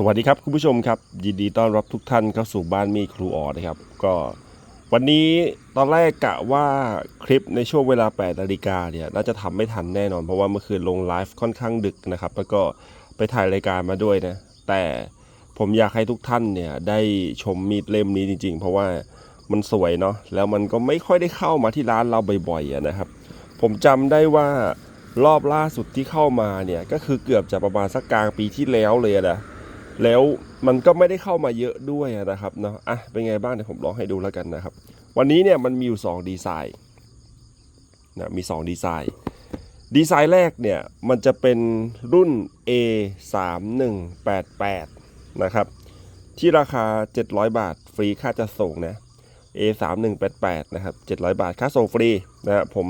สวัสดีครับคุณผู้ชมครับ ยินดีต้อนรับทุกท่านเข้าสู่บ้านมีครูออนะครับ ก็วันนี้ตอนแรกกะว่าคลิปในช่วงเวลา8นาฬิกาเนี่ยน่าจะทำไม่ทันแน่นอน เพราะว่าเมื่อคืนลงไลฟ์ค่อนข้างดึกนะครับ แล้วก็ไปถ่ายรายการมาด้วยนะ แต่ผมอยากให้ทุกท่านเนี่ยได้ชมมีดเล่มนี้จริง ๆ เพราะว่ามันสวยเนาะแล้วมันก็ไม่ค่อยได้เข้ามาที่ร้านเราบ่อยๆนะครับ ผมจำได้ว่ารอบล่าสุดที่เข้ามาเนี่ยก็คือเกือบจะประมาณสักกลางปีที่แล้วเลยนะ แล้วมันก็ไม่ได้เข้ามาเยอะด้วยนะครับเนาะอะเป็นไงบ้างเดี๋ยวผมลองให้ดูแล้วกันนะครับ วันนี้เนี่ยมันมีอยู่ 2 ดีไซน์นะมี 2 ดีไซน์ ดีไซน์แรกเนี่ยมันจะเป็นรุ่น A 3 1 8 8 นะครับที่ราคา 700 บาท ฟรีค่าจัดส่งนะ A 3 1 8 8 นะครับ 700 บาท ค่าส่งฟรีนะฮะผม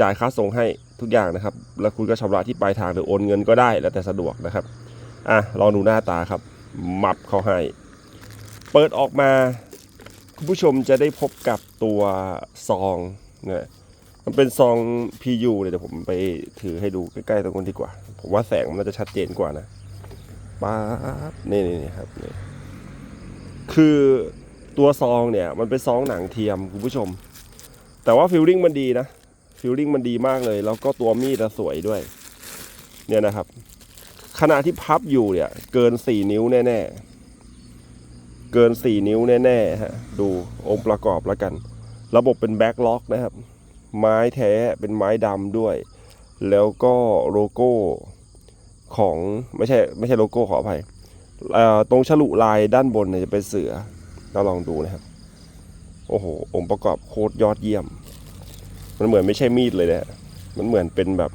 จ่ายค่าส่งให้ทุกอย่างนะครับ แล้วคุณก็ชำระที่ปลายทางหรือโอนเงินก็ได้แล้วแต่สะดวกนะครับ อะลองดูหน้าตาครับ มับเขาให้ เปิดออกมา คุณผู้ชมจะได้พบกับตัวซองเนี่ยมันเป็นซอง PU เลยเดี๋ยวผมไปถือให้ดูใกล้ๆตรงนั้นดีกว่า ผมว่าแสงมันจะชัดเจนกว่านะป๊าบนี่นี่ครับนี่คือตัวซองเนี่ยมันเป็นซองหนังเทียมคุณผู้ชม แต่ว่าฟิลลิ่งมันดีนะฟิลลิ่งมันดีมากเลย แล้วก็ตัวมีดสวยด้วย เนี่ยนะครับ ขณะที่พับอยู่เนี่ย เกิน4นิ้วแน่ๆ เกิน4นิ้วแน่ๆฮะดูองค์ประกอบแล้วกัน ระบบเป็นแบ็กล็อกนะครับ ไม้แท้เป็นไม้ดำด้วย แล้วก็โลโก้ของไม่ใช่ไม่ใช่โลโก้ขออภัยตรงฉลุลายด้านบนเนี่ยจะเป็นเสือเราลองดูนะครับ โอ้โหองค์ประกอบโคตรยอดเยี่ยม มันเหมือนไม่ใช่มีดเลยนะมันเหมือนเป็นแบบ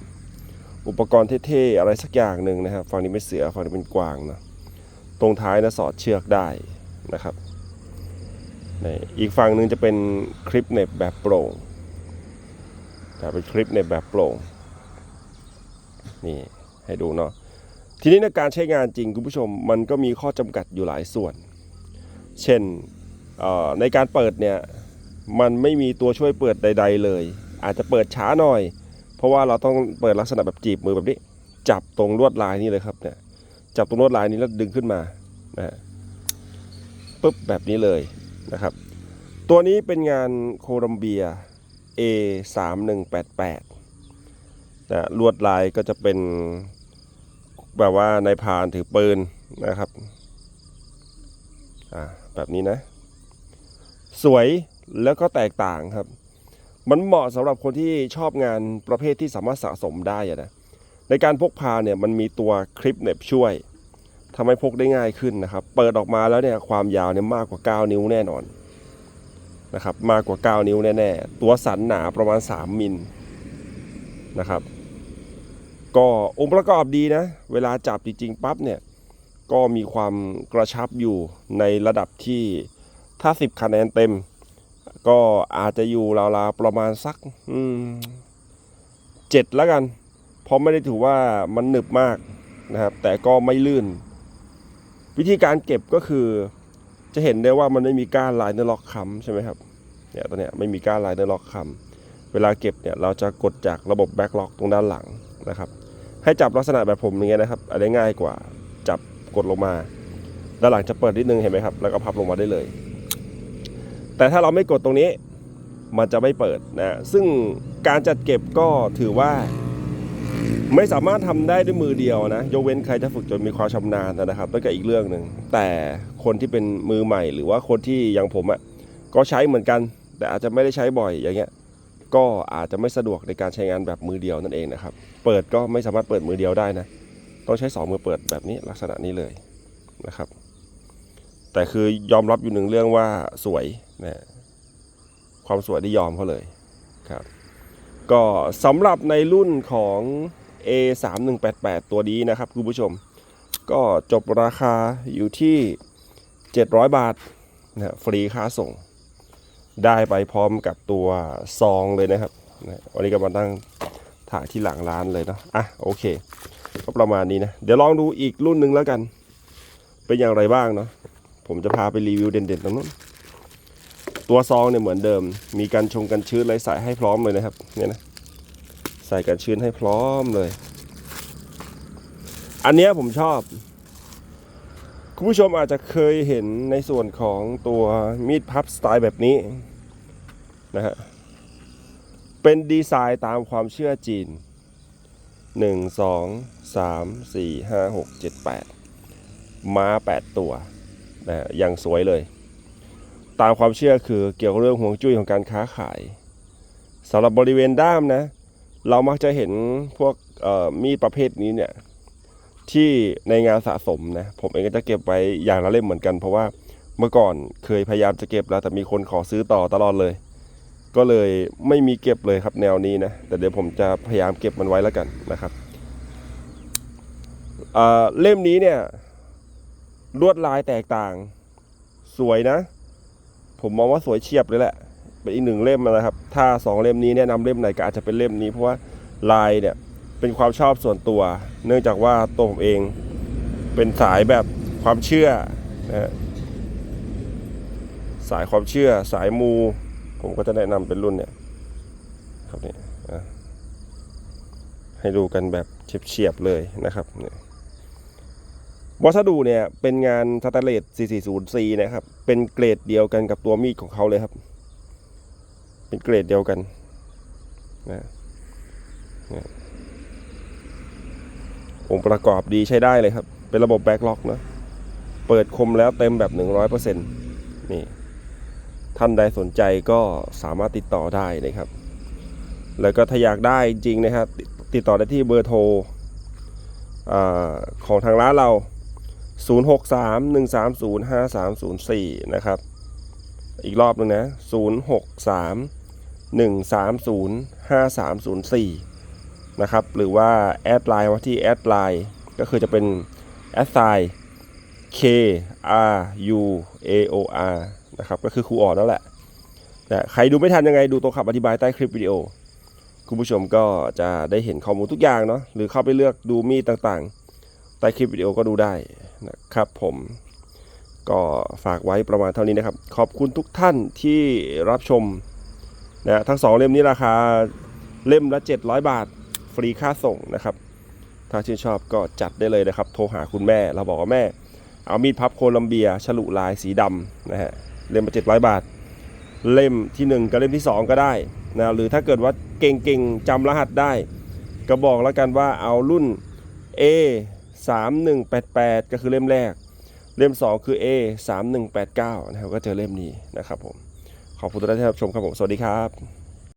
อุปกรณ์เท่ๆอะไรสักอย่างหนึ่งนะครับฝั่งนี้เป็นเสือฝั่งนี้เป็นกวางนะตรงท้ายนะสอดเชือกได้นะครับนี่อีกฝั่งหนึ่งจะเป็นคลิปเน็บแบบโปร่งจะเป็นคลิปเน็บแบบโปร่งนี่ให้ดูเนาะทีนี้ในการใช้งานจริงคุณผู้ชมมันก็มีข้อจำกัดอยู่หลายส่วน เช่นในการเปิดเนี่ยมันไม่มีตัวช่วยเปิดใด ๆ เลย อาจจะเปิดช้าหน่อย เพราะว่าเราต้องเปิดลักษณะแบบจีบมือแบบนี้ จับตรงลวดลายนี่เลยครับเนี่ยจับตรงลวดลายนี้แล้วดึงขึ้นมานะฮะปุ๊บแบบนี้เลยนะครับ ตัวนี้เป็นงานโคลัมเบีย A 3 1 8 8นะลวดลายก็จะเป็นแบบว่าในพรานถือปืนนะครับอ่าแบบนี้นะ สวยแล้วก็แตกต่างครับ มันเหมาะสำหรับคนที่ชอบงานประเภทที่สามารถสะสมได้นะในการพกพาเนี่ยมันมีตัวคลิปเน็บช่วยทำให้พกได้ง่ายขึ้นนะครับ เปิดออกมาแล้วเนี่ยความยาวเนี่ยมากกว่า 9 นิ้วแน่นอนนะครับมากกว่า 9 นิ้วแน่ๆ ตัวสันหนาประมาณ 3 มิลนะครับ ก็องค์ประกอบดีนะ เวลาจับจริงๆปั๊บเนี่ยก็มีความกระชับอยู่ในระดับที่ถ้า 10 คะแนนเต็ม ก็อาจจะอยู่ราวๆประมาณสักเจ็ดแล้วกัน เพราะไม่ได้ถือว่ามันหนึบมากนะครับ แต่ก็ไม่ลื่น วิธีการเก็บก็คือ จะเห็นได้ว่ามันไม่มีก้านลายเนื้อล็อกค้ำใช่ไหมครับเนี่ยตัวเนี้ยไม่มีก้านลายเนื้อล็อกค้ำเวลาเก็บเนี่ยเราจะกดจากระบบแบ็กล็อกตรงด้านหลังนะครับ ให้จับลักษณะแบบผมอย่างเงี้ยนะครับอันนี้ง่ายกว่าจับกดลงมา ด้านหลังจะเปิดนิดนึงเห็นไหมครับ แล้วก็พับลงมาได้เลย แต่ถ้าเราไม่กดตรงนี้มันจะไม่เปิดนะซึ่งการจัดเก็บก็ถือว่า ไม่สามารถทำได้ด้วยมือเดียวนะยกเว้นใครจะฝึกจนมีความชำนาญนะครับนั่นก็อีกเรื่องหนึ่งแต่คนที่เป็นมือใหม่ หรือว่าคนที่อย่างผมอะ่ะก็ใช้เหมือนกัน แต่อาจจะไม่ได้ใช้บ่อยอย่างเงี้ยก็อาจจะไม่สะดวกในการใช้งานแบบมือเดียวนั่นเองนะครับ เปิดก็ไม่สามารถเปิดมือเดียวได้นะ ต้องใช้สองมือเปิดแบบนี้ลักษณะนี้เลยนะครับ แต่คือยอมรับอยู่หนึ่งเรื่องว่าสวย นะความสวยที่ยอมเขาเลยครับ ก็สำหรับในรุ่นของ A 3 1 8 8 ตัวนี้นะครับคุณผู้ชม ก็จบราคาอยู่ที่ 700 บาทนะฟรีค่าส่ง ได้ไปพร้อมกับตัวซองเลยนะครับนะวันนี้ก็มาตั้งถ่ายที่หลังร้านเลยเนาะอะโอเค ก็ประมาณนี้นะ เดี๋ยวลองดูอีกรุ่นหนึ่งแล้วกัน เป็นอย่างไรบ้างเนาะผมจะพาไปรีวิวเด่นๆตรงนู้น ตัวซองเนี่ยเหมือนเดิม มีกันชงกันชื้นไรใส่ให้พร้อมเลยนะครับ เนี่ยนะใส่กันชื้นให้พร้อมเลย อันเนี้ยผมชอบ คุณผู้ชมอาจจะเคยเห็นในส่วนของตัวมีดพับสไตล์แบบนี้นะฮะ เป็นดีไซน์ตามความเชื่อจีน 1 2 3 4 5 6 7 8 ม้า 8 ตัวนะฮะอย่างสวยเลย ตามความเชื่อคือเกี่ยวกับเรื่องห่วงจุ้ยของการค้าขายสำหรับบริเวณด้ามนะ เรามักจะเห็นพวกมีดประเภทนี้เนี่ยที่ในงานสะสมนะผมเองก็จะเก็บไว้อย่างละเล่มเหมือนกัน เพราะว่าเมื่อก่อนเคยพยายามจะเก็บแล้วแต่มีคนขอซื้อต่อตลอดเลย ก็เลยไม่มีเก็บเลยครับแนวนี้นะแต่เดี๋ยวผมจะพยายามเก็บมันไว้แล้วกันนะครับเเล่มนี้เนี่ยลวดลายแตกต่าง สวยนะ ผมมองว่าสวยเฉียบเลยแหละ เป็นอีกหนึ่งเล่มนะครับ ถ้าสองเล่มนี้แนะนำเล่มไหนก็อาจจะเป็นเล่มนี้ เพราะว่าลายเนี่ยเป็นความชอบส่วนตัว เนื่องจากว่าตัวผมเองเป็นสายแบบความเชื่อนะสายความเชื่อสายมู ผมก็จะแนะนำเป็นรุ่นเนี่ยครับนี่ให้ดูกันแบบเฉียบๆเลยนะครับเนี่ย วัสดุเนี่ยเป็นงานสแตนเลส 440C นะครับ เป็นเกรดเดียวกันกับตัวมีดของเขาเลยครับ เป็นเกรดเดียวกันนะนี่ยองค์ประกอบดีใช้ได้เลยครับ เป็นระบบแบ็กล็อกนะ เปิดคมแล้วเต็มแบบ 100%นี่ ท่านใดสนใจก็สามารถติดต่อได้นะครับ แล้วก็ถ้าอยากได้จริงนะครับ ติดติดต่อได้ที่เบอร์โทรอของทางร้านเรา 0631305304 นะครับ อีกรอบหนึงนะ 0631305304 นะครับ หรือว่าแอดไลน์มาที่แอดไลน์ก็คือจะเป็นแอดไซน์ K R U A O R นะครับก็คือครูอ่อนนั่นแหละนะใครดูไม่ทันยังไงดูตัวขับอธิบายใต้คลิปวิดีโอ คุณผู้ชมก็จะได้เห็นข้อมูลทุกอย่างเนาะหรือเข้าไปเลือกดูมีดต่างๆ ใต้คลิปวิดีโอก็ดูได้ นะครับผมก็ฝากไว้ประมาณเท่านี้นะครับ ขอบคุณทุกท่านที่รับชมนะทั้งสองเล่มนี้ราคาเล่มละ 700 บาท ฟรีค่าส่งนะครับ ถ้าชื่นชอบก็จัดได้เลยนะครับ โทรหาคุณแม่ เราบอกว่าแม่ เอามีดพับโคลัมเบีย ฉลุลายสีดำนะฮะเล่มละ700 บาท เล่มที่ 1 กับเล่มที่ 2 ก็ได้นะหรือถ้าเกิดว่าเก่งๆจำรหัสได้ ก็บอกแล้วกันว่าเอารุ่น A 3188 ก็คือเล่มแรก เล่ม 2 คือ A 3189 นะครับ ก็เจอเล่มนี้นะครับผม ขอบคุณทุกท่านที่รับชมครับผม สวัสดีครับ